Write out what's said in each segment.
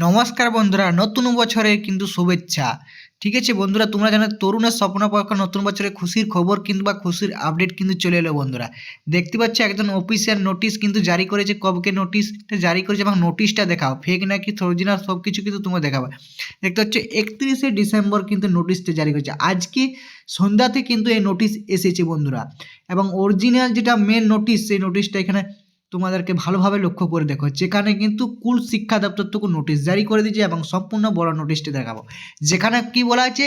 নমস্কার বন্ধুরা, নতুন বছরের কিন্তু শুভেচ্ছা। ঠিক আছে বন্ধুরা, তোমরা জানো তরুণের স্বপ্ন পক্ষ নতুন বছরে খুশির খবর কিন্তু বা খুশির আপডেট কিন্তু চলে এলো বন্ধুরা। দেখতে পাচ্ছ একজন অফিসিয়াল নোটিশ কিন্তু জারি করেছে। কবকে নোটিশটা জারি করেছে এবং নোটিশটা দেখাও। ফেক নাকি অরিজিনাল সব কিছু কিন্তু তোমরা দেখাবে। দেখতে পাচ্ছ একত্রিশে ডিসেম্বর কিন্তু নোটিশটা জারি করেছে। আজকে সন্ধ্যাতে কিন্তু এই নোটিশ এসেছে বন্ধুরা। এবং অরিজিনাল যেটা মেন নোটিশ সেই নোটিশটা এখানে তোমাদেরকে ভালোভাবে লক্ষ্য করে দেখো, যেখানে কিন্তু কুল শিক্ষা দপ্তর নোটিশ জারি করে দিয়েছে এবং সম্পূর্ণ বড় নোটিশটি দেখাবো। যেখানে কি বলা আছে?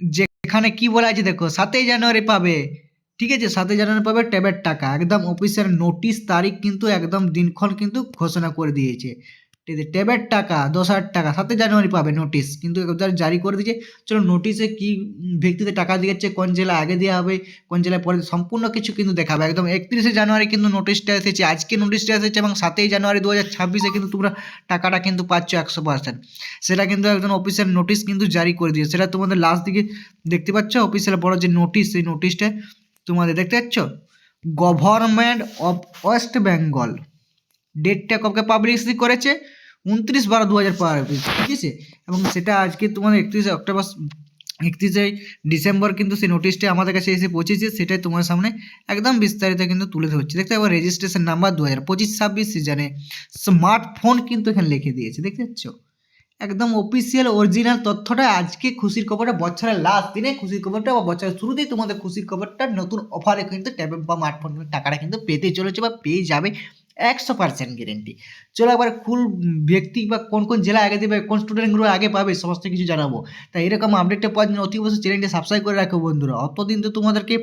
যেখানে কি বলা আছে দেখো, সাতই জানুয়ারি পাবে, ঠিক আছে? সাতই জানুয়ারি পাবে ট্যাবের টাকা, একদম অফিসের নোটিশ তারিখ কিন্তু একদম দিনক্ষণ কিন্তু ঘোষণা করে দিয়েছে। ঠিক আছে ট্যাবের টাকা, দশ হাজার টাকা, সাতই জানুয়ারি পাবে নোটিশ কিন্তু একবার জারি করে দিয়েছে, চলো নোটিশে কি ভিত্তিতে টাকা দিয়েছে কোন জেলা আগে দেওয়া হবে, কোন জেলায় পরে, সম্পূর্ণ কিছু কিন্তু দেখাবে। একদম একত্রিশে জানুয়ারি কিন্তু নোটিশটা এসেছে, আজকে নোটিশটা এসেছে এবং সাতই জানুয়ারি দু হাজার ছাব্বিশে কিন্তু তোমরা টাকাটা কিন্তু পাচ্ছ একশো পার্সেন্ট সেটা কিন্তু একজন অফিসের নোটিশ কিন্তু জারি করে দিয়েছে। সেটা তোমাদের লাস্ট দিকে দেখতে পাচ্ছ অফিসের বড় যে নোটিশ সেই নোটিশটা তোমাদের দেখতে পাচ্ছ? গভর্নমেন্ট অফ ওয়েস্ট বেঙ্গল ডেটটা কবে পাবলিশ করেছে? উনত্রিশ বারো দু হাজার ঠিক আছে? এবং সেটা আজকে তোমাদের একত্রিশে অক্টোবর, একত্রিশে ডিসেম্বর কিন্তু সেই নোটিশটা আমাদের কাছে এসে পৌঁছেছে, সেটাই তোমার সামনে একদম বিস্তারিত কিন্তু তুলে ধরছে। দেখতে পাবো রেজিস্ট্রেশন নাম্বার দু হাজার পঁচিশ, ছাব্বিশ সিজনে স্মার্টফোন কিন্তু এখানে লিখে দিয়েছে, দেখতে পাচ্ছ? একদম অফিসিয়াল অরিজিনাল তথ্যটা আজকে খুশির খবরটা, বছরের লাস্ট দিনে খুশির খবরটা বা বছরের শুরুতেই তোমাদের খুশির খবরটা নতুন অফারে কিন্তু ট্যাবলেট বা স্মার্টফোন টাকাটা কিন্তু পেতে চলেছে বা পেয়ে যাবে। একশো পার্সেন্ট গ্যারেন্টি চলো একবার ফুল ব্যক্তি বা কোন কোন জেলা আগে দেবে কোন স্টুডেন্টগুলো আগে পাবে সমস্ত কিছু জানাব। তাই এরকম আপডেটটা পাওয়ার জন্য অতি অবশ্যই চ্যানেলটি সাবস্ক্রাইব করে রাখো বন্ধুরা। অতদিন তো তোমাদেরকে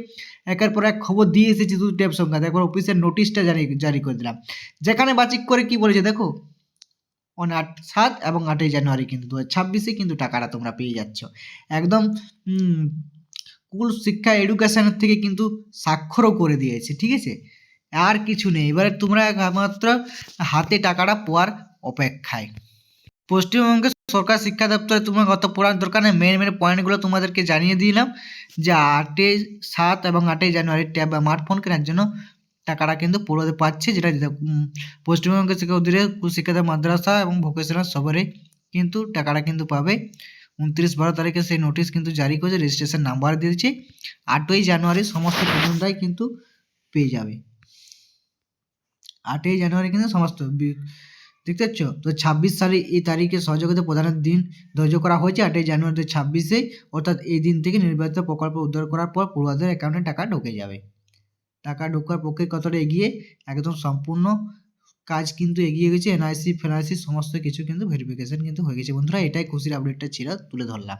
একের পর এক খবর দিয়ে এসেছি শুধু ট্যাব সংখ্যা। একবার অফিসের নোটিশটা জারি জারি করে দিলাম। যেখানে বাচিক করে কি বলেছে দেখো? অন আট সাত এবং আটই জানুয়ারি কিন্তু দু হাজার ছাব্বিশে কিন্তু টাকাটা তোমরা পেয়ে যাচ্ছ। একদম উম, কুল শিক্ষা এডুকেশনের থেকে কিন্তু স্বাক্ষরও করে দিয়েছে ঠিক আছে? আর কিছু নেই। এবারে তোমরা একমাত্র হাতে টাকাটা পাওয়ার অপেক্ষায়। পশ্চিমবঙ্গের সরকার শিক্ষা দপ্তরে তোমার কত পড়ার দরকার নেই মেন মেন পয়েন্টগুলো তোমাদেরকে জানিয়ে দিলাম যে আটই সাত এবং আটই জানুয়ারি ট্যাব বা স্মার্টফোন কেনার জন্য টাকাটা কিন্তু পড়তে পাচ্ছে যেটা পশ্চিমবঙ্গের শিক্ষা অধীনে শিক্ষাদার মাদ্রাসা এবং ভোকেশনাল সবারই কিন্তু টাকাটা কিন্তু পাবে। উনত্রিশ বারো তারিখে সেই নোটিশ কিন্তু জারি করেছে রেজিস্ট্রেশন নাম্বার দিয়েছে। আটই জানুয়ারি সমস্ত প্রবন্ধটাই কিন্তু পেয়ে যাবে। আটই জানুয়ারি কিন্তু সমস্ত দেখতে পাচ্ছ? তো ছাব্বিশ সালে এই তারিখে সহযোগিতা প্রদানের দিন ধার্য করা হয়েছে। আটই জানুয়ারি দু ছাব্বিশে অর্থাৎ এই দিন থেকে নির্বাচিত প্রকল্প উদ্ধার করার পর পড়ুয়াদের অ্যাকাউন্টে টাকা ঢুকে যাবে। টাকা ঢোকার পক্ষে কতটা এগিয়ে, একদম সম্পূর্ণ কাজ কিন্তু এগিয়ে গেছে। এনআইসি ফেনআইসি সমস্ত কিছু কিন্তু ভেরিফিকেশন কিন্তু হয়ে গেছে। বন্ধুরা, এটাই খুশির আপডেটটা ছিল, তুলে ধরলাম।